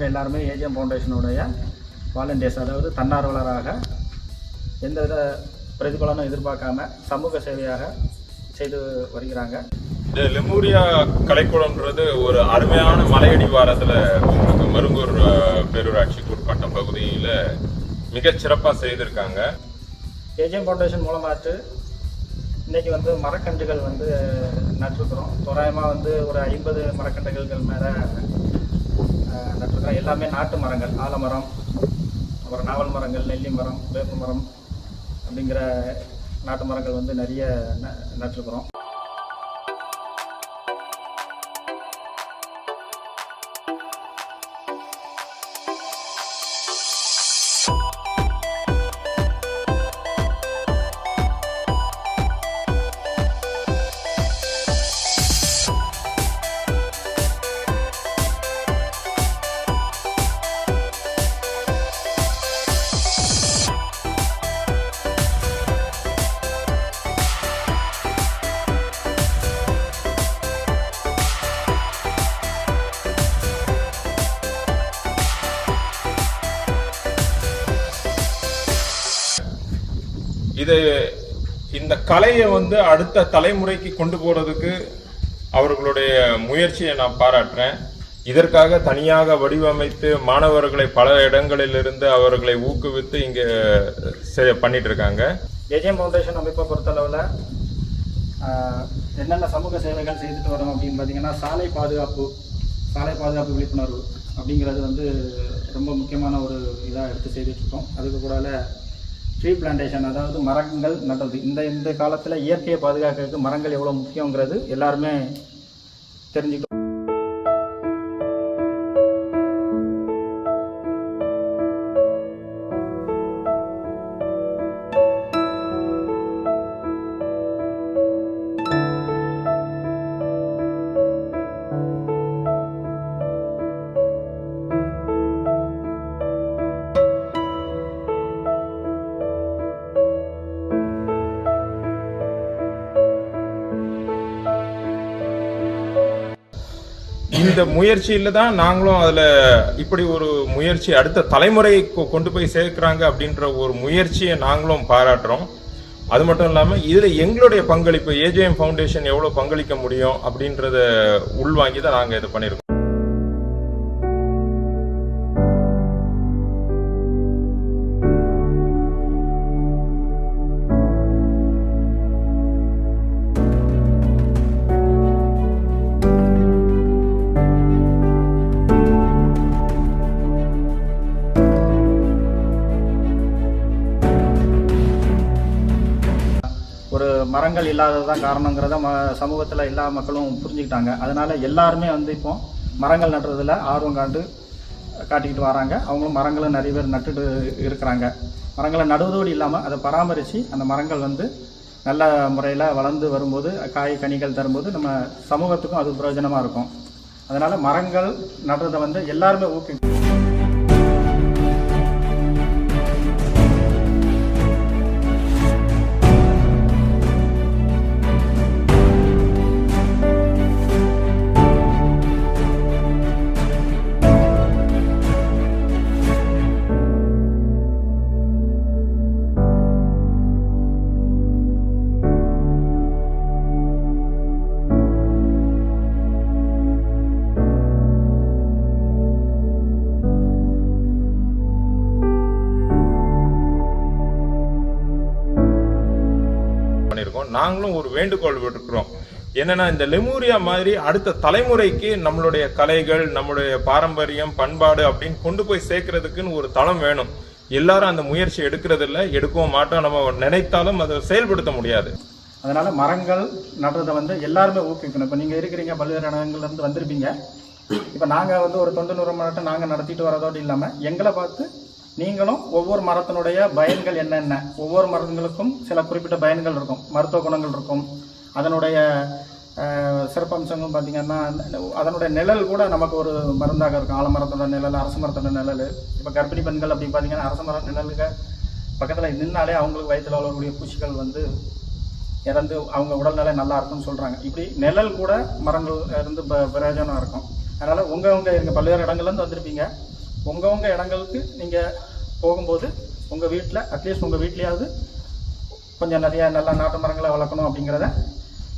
இருக்கிறவங்க எல்லாருமே AGM ஃபவுண்டேஷனுடைய volunteers அதாவது தன்னார்வலராக எந்தவித பிரதிபலனும் எதிர்பார்க்காம சமூக சேவையாக செய்து வருகிறாங்க. இந்த லெமூரியா கலைக்குளம்ன்றது ஒரு அருமையான மலையடிவாரத்தில் உங்களுக்கு மருங்கூர் பேரூராட்சிக்கு உட்பட்ட பகுதியில் மிகச் சிறப்பாக செய்திருக்காங்க. ஏஜிஎம் ஃபவுண்டேஷன் மூலமாட்டு இன்னைக்கு வந்து மரக்கன்றுகள் வந்து நட்டிருக்கிறோம். தோராயமாக வந்து ஒரு ஐம்பது மரக்கன்றுகள் மேலே நட்டிருக்கிறோம் எல்லாமே நாட்டு மரங்கள் ஆலமரம் அப்புறம் நாவல் மரங்கள் நெல்லி மரம் வேப்ப மரம் அப்படிங்கிற நாட்டு மரங்கள் வந்து நிறைய ந- நட்டிருக்கிறோம் இது இந்த கலையை வந்து அடுத்த தலைமுறைக்கு கொண்டு போகிறதுக்கு அவர்களுடைய முயற்சியை நான் பாராட்டுறேன். இதற்காக தனியாக வடிவமைத்து மாணவர்களை பல இடங்களிலிருந்து அவர்களை ஊக்குவித்து இங்கே செ- பண்ணிட்டு இருக்காங்க ஏஜிஎம் ஃபவுண்டேஷன் அமைப்பை பொறுத்தளவில் என்னென்ன சமூக சேவைகள் செய்துட்டு வரோம் அப்படின்னு பார்த்தீங்கன்னா சாலை பாதுகாப்பு சாலை பாதுகாப்பு விழிப்புணர்வு அப்படிங்கிறது வந்து ரொம்ப முக்கியமான ஒரு இதாக எடுத்து செய்துட்ருக்கோம் அதுக்கு கூட ட்ரீ பிளான்டேஷன் அதாவது மரங்கள் நடுறது. இந்த இந்த காலத்தில் இயற்கையை பாதுகாக்கிறதுக்கு மரங்கள் எவ்வளோ முக்கியங்கிறது எல்லாருமே தெரிஞ்சுக்கணும் இந்த முயற்சியில தான் நாங்களும் அதுல இப்படி ஒரு முயற்சி அடுத்த தலைமுறை கொ- கொண்டு போய் சேர்க்கிறாங்க அப்படின்ற ஒரு முயற்சியை நாங்களும் பாராட்டுறோம். அது மட்டும் இல்லாமல் இதில் எங்களுடைய பங்களிப்பு ஏஜேஎம் ஃபவுண்டேஷன் எவ்வளோ பங்களிக்க முடியும் அப்படின்றத உள்வாங்கி தான் நாங்கள் இது பண்ணியிருக்கோம் மரங்கள் இல்லாததான் காரணங்கிறத ம சமூகத்தில் எல்லா மக்களும் புரிஞ்சுக்கிட்டாங்க. அதனால் எல்லாருமே வந்து இப்போ மரங்கள் நடுறதுல ஆர்வம் காண்டு காட்டிக்கிட்டு வராங்க. அவங்களும் மரங்களும் நிறைய பேர் நட்டுட்டு இருக்கிறாங்க. மரங்களை நடுவதோடு இல்லாமல் அதை பராமரித்து அந்த மரங்கள் வந்து நல்ல முறையில் வளர்ந்து வரும்போது காய் கனிகள் தரும்போது நம்ம சமூகத்துக்கும் அது பிரயோஜனமாக இருக்கும். அதனால் மரங்கள் நடுறதை வந்து எல்லாருமே ஊக்கி நாங்களும் ஒரு வேண்டுகோள் விடுக்கிறோம். என்னன்னா இந்த லெமூரியா மாதிரி அடுத்த தலைமுறைக்கு நம்மளுடைய கலைகள் நம்மளுடைய பாரம்பரியம் பண்பாடு அப்படின்னு கொண்டு போய் சேர்க்கறதுக்குன்னு ஒரு தளம் வேணும். எல்லாரும் அந்த முயற்சி எடுக்கிறது இல்லை எடுக்கவும் மாட்டோம். நம்ம நினைத்தாலும் அதை செயல்படுத்த முடியாது. அதனால மரங்கள் நடுறதை வந்து எல்லாருமே ஊக்குவிக்கணும். இப்போ நீங்கள் இருக்கிறீங்க பல்வேறு இடங்கள்ல இருந்து வந்திருப்பீங்க. இப்போ நாங்கள் வந்து ஒரு தொண்டு நிறுவனத்தை நாங்கள் நடத்திட்டு வரதோடு இல்லாமல் எங்களை பார்த்து நீங்களும் ஒவ்வொரு மரத்தினுடைய பயன்கள் என்னென்ன? ஒவ்வொரு மரங்களுக்கும் சில குறிப்பிட்ட பயன்கள் இருக்கும். மருத்துவ குணங்கள் இருக்கும். அதனுடைய சிறப்பம்சங்கள் சிறப்பம்சங்களும் பார்த்தீங்கன்னா அதனுடைய நிழல் கூட நமக்கு ஒரு மருந்தாக இருக்கும். ஆலமரத்தோட நிழல் அரச மரத்தோட நிழல். இப்போ கர்ப்பிணி பெண்கள் அப்படி பார்த்தீங்கன்னா அரச மரம் நிழலுக்கு பக்கத்தில் நின்னாலே அவங்களுக்கு வயிற்றில் உள்ளக்கூடிய பூச்சிகள் வந்து இறந்து அவங்க உடல்நிலை நல்லா இருக்கும்னு சொல்கிறாங்க இப்படி நிழல் கூட மரங்கள் இருந்து ப- பிரயோஜனம் இருக்கும். அதனால் உங்கள் உங்கள் இருக்க பல்வேறு இடங்கள்லேருந்து வந்திருப்பீங்க. உங்கள் உங்கள் இடங்களுக்கு நீங்கள் போகும்போது உங்கள் வீட்டில் அட்லீஸ்ட் உங்கள் வீட்லேயாவது கொஞ்சம் நிறைய நல்ல நாட்டு மரங்களை வளர்க்கணும் அப்படிங்கிறத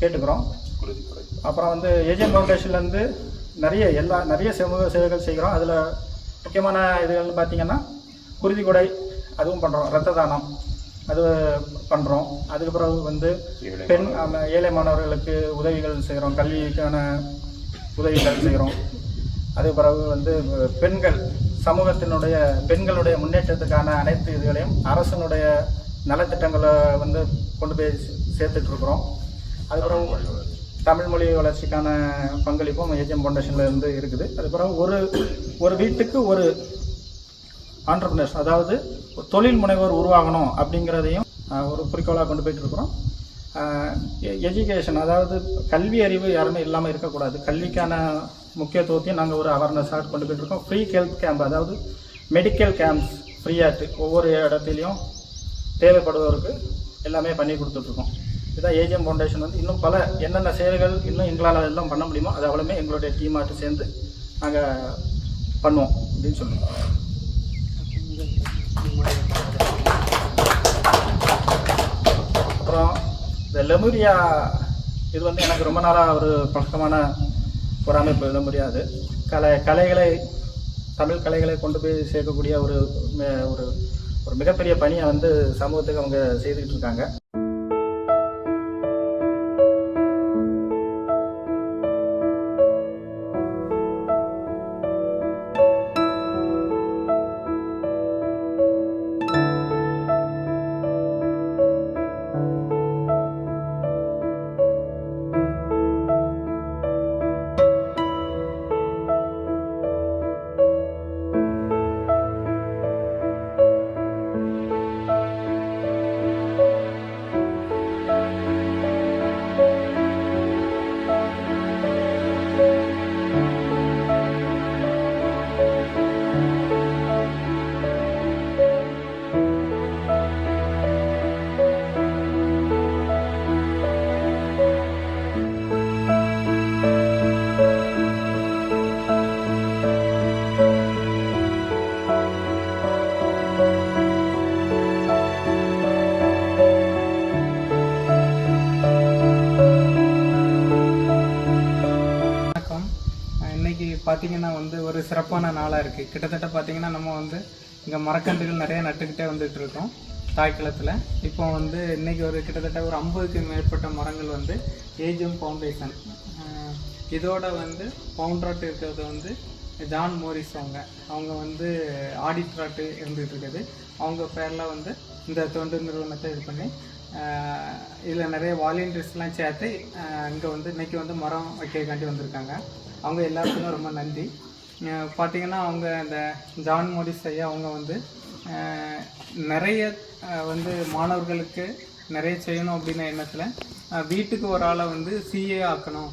கேட்டுக்கிறோம். அப்புறம் வந்து ஏஜிஎம் ஃபவுண்டேஷன்லேருந்து நிறைய எல்லா நிறைய சமூக சேவைகள் செய்கிறோம். அதில் முக்கியமான இதுகள்னு பார்த்தீங்கன்னா குருதி கொடை அதுவும் பண்ணுறோம் ரத்த தானம் அது பண்ணுறோம் அதுக்கு பிறகு வந்து பெண் ஏழை மாணவர்களுக்கு உதவிகள் செய்கிறோம். கல்விக்கான உதவிகள் செய்கிறோம். அதுக்கு பிறகு வந்து பெண்கள் சமூகத்தினுடைய பெண்களுடைய முன்னேற்றத்துக்கான அனைத்து இதுகளையும் அரசனுடைய நலத்திட்டங்களை வந்து கொண்டு போய் சேர்த்துட்ருக்குறோம். சேர்த்துட்டு இருக்கிறோம் அதுக்கப்புறம் தமிழ் மொழி வளர்ச்சிக்கான பங்களிப்பும் ஏஜிஎம் ஃபவுண்டேஷன்ல இருந்து இருக்குது. அதுக்கப்புறம் ஒரு ஒரு வீட்டுக்கு ஒரு ஆண்டர்பிரினர்ஸ் அதாவது ஒரு தொழில் முனைவோர் உருவாகணும் அப்படிங்கிறதையும் ஒரு குறிக்கோளாக கொண்டு போயிட்டு இருக்கிறோம் எஜுகேஷன் அதாவது கல்வி அறிவு யாருமே இல்லாமல் இருக்கக்கூடாது. கல்விக்கான முக்கியத்துவத்தையும் நாங்கள் ஒரு அவேர்னஸாக கொண்டு போயிட்டு இருக்கோம். ஃப்ரீ ஹெல்த் கேம்ப் அதாவது மெடிக்கல் கேம்ப்ஸ் ஃப்ரீயாக ஒவ்வொரு இடத்துலையும் தேவைப்படுவதற்கு எல்லாமே பண்ணி கொடுத்துட்ருக்கோம் இதுதான் ஏஜிஎம் ஃபவுண்டேஷன் வந்து இன்னும் பல என்னென்ன சேவைகள் இன்னும் எங்களால் எல்லாம் பண்ண முடியுமோ அது அவ்வளோமே எங்களுடைய டீமாட்டு சேர்ந்து நாங்கள் பண்ணுவோம் அப்படின்னு சொல்லுவோம். அப்புறம் இந்த லெமுரியா இது வந்து எனக்கு ரொம்ப நாளாக ஒரு பழக்கமான ஒரு அமைப்பு லெமுரியா கலை கலைகளை தமிழ் கலைகளை கொண்டு போய் சேர்க்கக்கூடிய ஒரு ம- ஒரு ஒரு மிகப்பெரிய பணியை வந்து சமூகத்துக்கு அவங்க செய்துக்கிட்டு இருக்காங்க. நாளாக இருக்குது கிட்டத்தட்ட பார்த்திங்கன்னா நம்ம வந்து இங்கே மரக்கன்றுகள் நிறைய நட்டுக்கிட்டே வந்துட்டு இருக்கோம். தாய்க்குளத்தில் இப்போ வந்து இன்றைக்கி ஒரு கிட்டத்தட்ட ஒரு ஐம்பதுக்கு மேற்பட்ட மரங்கள் வந்து ஏஜிஎம் ஃபவுண்டேஷன். இதோட வந்து பவுண்ட்ராட் இருக்கிறது வந்து ஜான் மோரிஸ் அவங்க. அவங்க வந்து ஆடிட்ராட்டு இருந்துகிட்டு இருக்குது. அவங்க பேரில் வந்து இந்த தொண்டு நிறுவனத்தை இது பண்ணி இதில் நிறைய வாலண்டியர்ஸ்லாம் சேர்த்து இங்கே வந்து இன்றைக்கி வந்து மரம் வைக்கிறதுக்காண்டி வந்திருக்காங்க. அவங்க எல்லாத்துக்கும் ரொம்ப நன்றி. பார்த்திங்கன்னா அவங்க இந்த ஜான் மோரிஸ் ஐயா அவங்க வந்து நிறைய வந்து மாணவர்களுக்கு நிறைய செய்யணும் அப்படின்ன எண்ணத்தில் வீட்டுக்கு ஒரு ஆளை வந்து சிஏ ஆக்கணும்.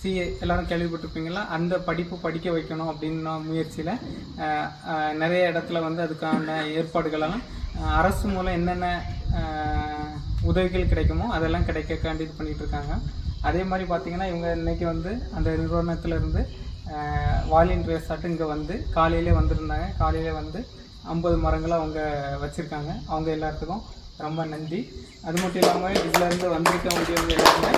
சிஏ எல்லோரும் கேள்விப்பட்டிருப்பீங்களா? அந்த படிப்பு படிக்க வைக்கணும் அப்படின்ன முயற்சியில் நிறைய இடத்துல வந்து அதுக்கான ஏற்பாடுகளெல்லாம் அரசு மூலம் என்னென்ன உதவிகள் கிடைக்குமோ அதெல்லாம் கிடைக்கக்காண்டி இது பண்ணிகிட்ருக்காங்க அதே மாதிரி பார்த்திங்கன்னா இவங்க இன்னைக்கு வந்து அந்த நிறுவனத்திலேருந்து வாலின் வாலியன்ட்ரியர்ஸ் இங்கே வந்து காலையிலே வந்திருந்தாங்க. காலையிலே வந்து ஐம்பது மரங்களை அவங்க வச்சுருக்காங்க. அவங்க எல்லாத்துக்கும் ரொம்ப நன்றி. அது மட்டும் இல்லாமல் இதுலேருந்து வந்திருக்க முடியவங்க எல்லாருமே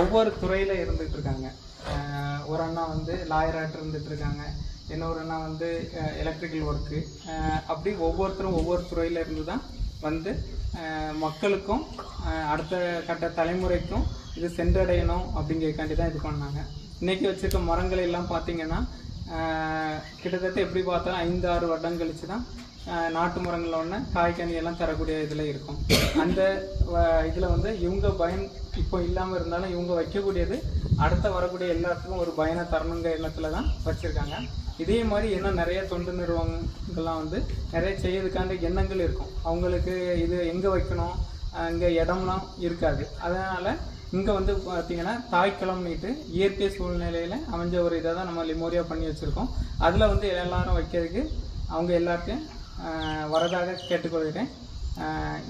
ஒவ்வொரு துறையில் இருந்துகிட்டு இருக்காங்க. ஒரு அண்ணா வந்து லாயராட்டு இருந்துட்டு இருக்காங்க. இன்னொரு அண்ணா வந்து எலக்ட்ரிக்கல் ஒர்க்கு அப்படி ஒவ்வொருத்தரும் ஒவ்வொரு துறையில் இருந்து தான் வந்து மக்களுக்கும் அடுத்த கட்ட தலைமுறைக்கும் இது சென்றடையணும் அப்படிங்கிறதுக்காண்டி தான் இது பண்ணாங்க. இன்றைக்கி வச்சுருக்க மரங்கள் எல்லாம் பார்த்தீங்கன்னா கிட்டத்தட்ட எப்படி பார்த்தாலும் ஐந்து ஆறு வருடம் கழிச்சு தான் நாட்டு மரங்களில் ஒன்று காய்கனி எல்லாம் தரக்கூடிய இதில் இருக்கும். அந்த வ- வந்து இவங்க பயன் இப்போ இல்லாமல் இருந்தாலும் இவங்க வைக்கக்கூடியது அடுத்த வரக்கூடிய எல்லாத்துக்கும் ஒரு பயனை தரணுங்கிற எண்ணத்தில் தான் வச்சுருக்காங்க. இதே மாதிரி இன்னும் நிறைய தொண்டு நிறுவனங்கள்லாம் வந்து நிறைய செய்யறதுக்கான எண்ணங்கள் இருக்கும். அவங்களுக்கு இது எங்கே வைக்கணும்? அங்கே இடம்லாம் இருக்காது. அதனால் இங்கே வந்து பார்த்தீங்கன்னா தாய்க்குளம் நீட்டு இயற்கை சூழ்நிலையில் அமைஞ்ச ஒரு இதை தான் நம்ம லிமோரியா பண்ணி வச்சுருக்கோம். அதில் வந்து எல்லாரும் வைக்கிறதுக்கு அவங்க எல்லாத்தையும் வரதாக கேட்டுக்கொள்கிறேன்.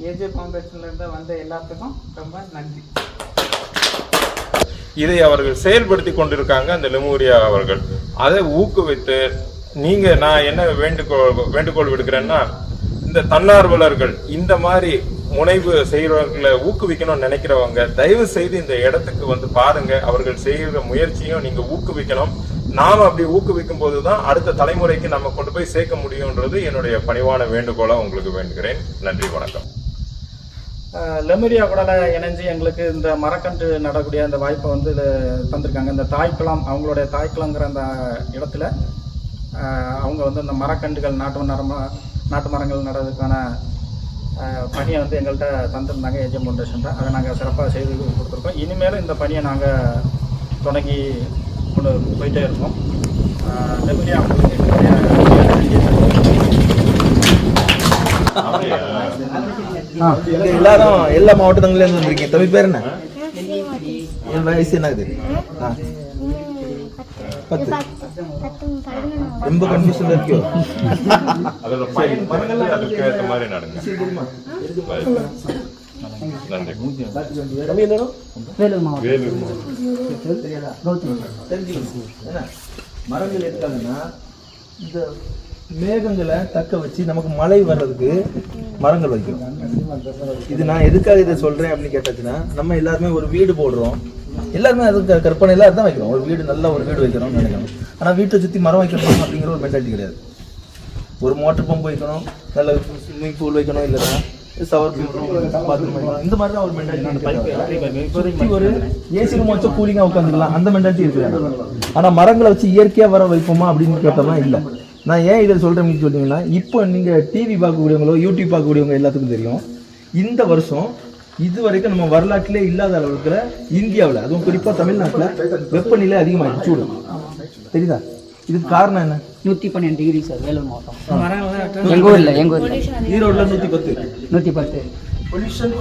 ஏஜே ஃபவுண்டேஷன்லேருந்து வந்த எல்லாத்துக்கும் ரொம்ப நன்றி. இதை அவர்கள் செயல்படுத்தி கொண்டிருக்காங்க அந்த லெமூரியா அவர்கள். அதை ஊக்குவித்து நீங்க நான் என்ன வேண்டுகோள் வேண்டுகோள் விடுக்கிறேன்னா இந்த தன்னார்வலர்கள் இந்த மாதிரி முனைவு செய்கிறவர்களை ஊக்குவிக்கணும்னு நினைக்கிறவங்க தயவு செய்து இந்த இடத்துக்கு வந்து பாருங்க. அவர்கள் செய்கிற முயற்சியும் நீங்க ஊக்குவிக்கணும். நாம் அப்படி ஊக்குவிக்கும் போதுதான் அடுத்த தலைமுறைக்கு நம்ம கொண்டு போய் சேர்க்க முடியும்ன்றது என்னுடைய பணிவான வேண்டுகோளா உங்களுக்கு வேண்டுகிறேன். நன்றி வணக்கம். லெமரியா கூட இணைஞ்சு எங்களுக்கு இந்த மரக்கன்று நடக்கூடிய அந்த வாய்ப்பை வந்து தந்திருக்காங்க. இந்த தாய்க்குளம் அவங்களுடைய தாய்க்குளங்கிற அந்த இடத்துல அவங்க வந்து இந்த மரக்கன்றுகள் நாட்டு மரம் நாட்டு மரங்கள் நடுறதுக்கான பணியை வந்து எங்கள்கிட்ட தந்திருந்தாங்க ஏஜிஎம் ஃபவுண்டேஷன் அதை நாங்கள் சிறப்பாக செய்து கொடுத்துருக்கோம். இனிமேலும் இந்த பணியை நாங்கள் தொடங்கி கொண்டு போயிட்டே இருக்கோம். லெமரியா அவங்களுக்கு எல்லாரும் எல்லா மாவட்டங்கள்ல இருந்து வந்திருக்கீங்க. தம்பி பேர் என்ன? என் வயசு என்னது? ஆ, பத்து. ரொம்ப கன்ஃபியூஷன்ல இருக்கியோ அதோட பயன் புரிஞ்சு அதுக்கு ஏற்ற மாதிரி நடங்க. நன்றி. மரங்கள் எதுக்காகன்னா இந்த மேகங்களை தக்க வச்சு நமக்கு மழை வர்றதுக்கு மரங்கள் வைக்கிறோம் இது நான் எதுக்காக இதை சொல்றேன் அப்படின்னு கேட்டாச்சுன்னா நம்ம எல்லாருமே ஒரு வீடு போடுறோம். எல்லாருமே அதுக்கு கற்பனையில அதான் வைக்கிறோம். ஒரு வீடு நல்ல ஒரு வீடு வைக்கிறோம்னு நினைக்கிறோம். ஆனால் வீட்டை சுற்றி மரம் வைக்கணும் அப்படிங்கிற ஒரு மென்டாலிட்டி கிடையாது. ஒரு மோட்டர் பம்ப் வைக்கணும் நல்ல ஸ்விம்மிங் பூல் வைக்கணும் இல்லைன்னா சவர் பாத்ரூம் இந்த மாதிரி தான் ஒரு மென்டாலிட்டி ஒரு ஏசி ரூம் வச்சு கூலிங்காக உட்காந்துக்கலாம் அந்த மென்டாலிட்டி இருக்குது ஆனால் மரங்களை வச்சு இயற்கையாக வர வைப்போமா அப்படின்னு கேட்டோம்னா இல்லை. நான் ஏன் இதை சொல்றேன்னு சொல்றீங்கன்னா இப்போ நீங்கள் டிவி பார்க்கக்கூடியவங்களோ யூடியூப் பார்க்கக்கூடியவங்க எல்லாத்துக்கும் தெரியும். இந்த வருஷம் இது வரைக்கும் நம்ம வரலாற்றிலே இல்லாத அளவுக்கு இந்தியாவில் அதுவும் குறிப்பா தமிழ்நாட்டுல வெப்பநிலை அதிகமாயிடுச்சு சூடு. தெரியுதா? இதுக்கு காரணம் என்ன? நூற்றி பன்னெண்டு டிகிரி சார் வேலூர் மாவட்டம். எங்கள் ஊரில் எங்கள் ஊரில்? ஈரோடுல நூத்தி பத்து. நூற்றி பத்து. பொல்யூஷன்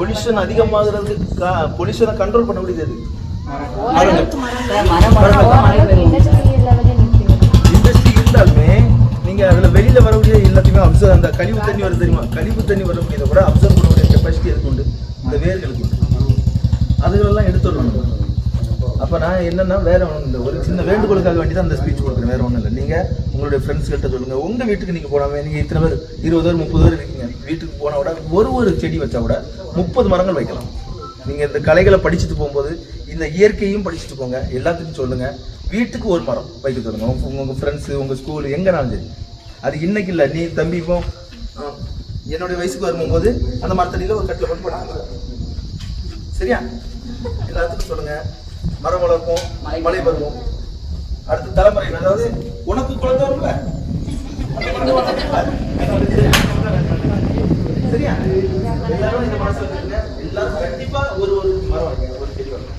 பொல்யூஷன் அதிகமாகிறதுக்கு பொல்யூஷனை கண்ட்ரோல் பண்ண முடியாது இண்டஸ்ட்ரி இருந்தாலுமே நீங்க அதுல வெளியில வரக்கூடிய எல்லாத்தையுமே அப்சர்வ் அந்த கழிவு தண்ணி வருது தெரியுமா? கழிவு தண்ணி வரக்கூடியதை கூட அப்சர்வ் பண்ணக்கூடிய கெப்பாசிட்டி அதுக்கு உண்டு. இந்த வேர்களுக்கு உண்டு அதுகளெல்லாம் எடுத்துடணும் அப்போ நான் என்னென்னா வேற ஒன்றும் இல்லை. ஒரு சின்ன வேண்டுகோளுக்காக வேண்டி தான் அந்த ஸ்பீச் கொடுக்குறேன். வேற ஒன்றும் இல்லை. நீங்கள் உங்களுடைய ஃப்ரெண்ட்ஸ் கிட்ட உங்கள் வீட்டுக்கு நீங்கள் போடாம நீங்கள் இத்தனை பேர் இருபது பேர் முப்பது பேர் இருக்கீங்க. வீட்டுக்கு போனா கூட ஒரு ஒரு செடி வச்சா கூட முப்பது மரங்கள் வைக்கலாம். நீங்கள் இந்த கலைகளை படிச்சுட்டு போகும்போது இந்த இயற்கையும் படிச்சுட்டு போங்க. எல்லாத்துக்கும் சொல்லுங்கள் வீட்டுக்கு ஒரு மரம் வைக்க சொல்லுங்கள் உங்கள் உங்கள் ஃப்ரெண்ட்ஸு உங்கள் ஸ்கூல் எங்கேனாலும் சரி. அது இன்னைக்கு இல்லை. நீ தம்பி இப்போ என்னுடைய வயசுக்கு வரும்போது அந்த மரத்தடியில் ஒரு கட்டில் போட்டு சரியா? எல்லாத்துக்கும் சொல்லுங்க. மரம் வளர்ப்போம் மழை வருவோம் அடுத்த தலைமுறை அதாவது உனக்கு குழந்தை வரும்ல? அந்த சரியா? எல்லாரும் இந்த மனசுல வச்சுக்கங்க எல்லாரும் கண்டிப்பா ஒரு ஒரு மரம் வைங்க ஒரு செடி வைங்க